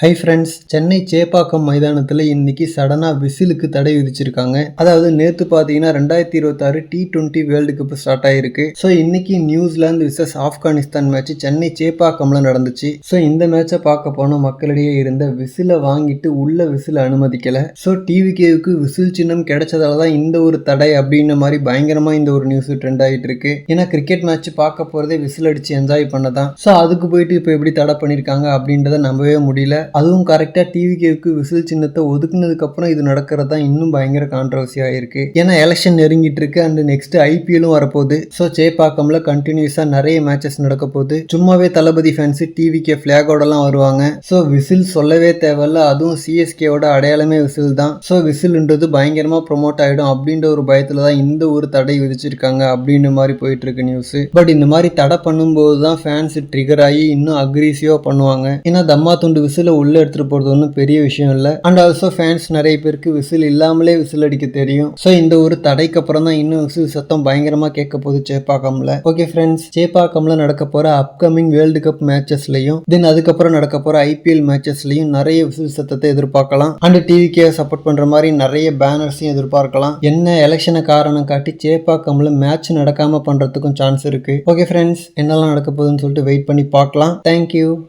Hi friends Chennai Chepauk மைதானத்தில் இன்னைக்கு சடனாக விசிலுக்கு தடை விதிச்சிருக்காங்க. அதாவது நேற்று பார்த்தீங்கன்னா ரெண்டாயிரத்தி இருபத்தாறு T twenty World Cup start ஆயிருக்கு. ஸோ இன்னைக்கு New Zealand versus Afghanistan match Chennai சேப்பாக்கம்ல நடந்துச்சு. ஸோ இந்த மேட்சை பார்க்க போன மக்களிடையே இருந்த விசிலை வாங்கிட்டு உள்ள விசில் அனுமதிக்கல. ஸோ டிவிகேவுக்கு விசில் சின்னம் கிடைச்சதால தான் இந்த ஒரு தடை அப்படின்ன மாதிரி பயங்கரமாக இந்த ஒரு நியூஸ் ட்ரெண்ட் ஆகிட்டு இருக்கு. ஏன்னா கிரிக்கெட் மேட்ச் பார்க்க போகிறதே விசில் அடிச்சு என்ஜாய் பண்ணதான். ஸோ அதுக்கு போயிட்டு இப்போ எப்படி தடை பண்ணியிருக்காங்க அப்படின்றத நம்பவே முடியல. அதுவும் கரெக்டாக டிவிகேவுக்கு விசில் சின்னத்தை ஒதுக்குனதுக்கப்புறம் இது நடக்கிறது தான் இன்னும் பயங்கர கான்ட்ரவர்சியாக இருக்கு. ஏன்னா எலெக்ஷன் நெருங்கிட்டு இருக்கு. அண்ட் நெக்ஸ்ட் ஐபிஎல்லும் வரப்போகுது. ஸோ சேப்பாக்கம்ல கண்டினியூஸாக நிறைய மேட்சஸ் நடக்க போகுது. சும்மாவே தளபதி ஃபேன்ஸ் டிவிகே ஃபிளாகோடலாம் வருவாங்க. ஸோ விசில் சொல்லவே தேவையில்ல. அதுவும் சிஎஸ்கேவோட அடையாளமே விசில் தான். ஸோ விசில்ன்றது பயங்கரமாக ப்ரொமோட் ஆகிடும் அப்படின்ற ஒரு பயத்தில் தான் இந்த ஒரு தடை விதிச்சிருக்காங்க அப்படின்ற மாதிரி போயிட்டு இருக்கு நியூஸ் பட் இந்த மாதிரி தடை பண்ணும்போது தான் ஃபேன்ஸ் ட்ரிகர் ஆகி இன்னும் அக்ரீசிவாக பண்ணுவாங்க. ஏன்னா தம்மா துண்டு விசில உள்ளே எடுத்துகிட்டு போகிறது ஒன்றும் பெரிய விஷயம் இல்லை. அண்ட் ஆல்சோ ஃபேன்ஸ் நிறைய பேருக்கு விசில் இல்லாமலே விசில் அடிக்க தெரியும். ஸோ இந்த ஒரு தடைக்கு அப்புறம் தான் இன்னும் விசில் சத்தம் பயங்கரமாக கேட்க போகுது சேப்பாக்கம்ல. ஓகே ஃப்ரெண்ட்ஸ் சேப்பாக்கம்ல நடக்க போகிற அப்கமிங் வேர்ல்டு கப் மேட்சஸ்லையும் தென் அதுக்கப்புறம் நடக்க போகிற ஐபிஎல் மேட்சஸ்லையும் நிறைய விசில் சத்தத்தை எதிர்பார்க்கலாம். அண்ட் டிவிக்கே சப்போர்ட் பண்ணுற மாதிரி நிறைய பேனர்ஸையும் எதிர்பார்க்கலாம். என்ன எலெக்ஷனை காரணம் காட்டி சேப்பாக்கம்ல மேட்ச் நடக்காமல் பண்ணுறதுக்கும் சான்ஸ் இருக்கு. ஓகே ஃப்ரெண்ட்ஸ் என்னெல்லாம் நடக்க போகுதுன்னு சொல்லிட்டு வெயிட் பண்ணி பார்க்கலாம். தேங்க்யூ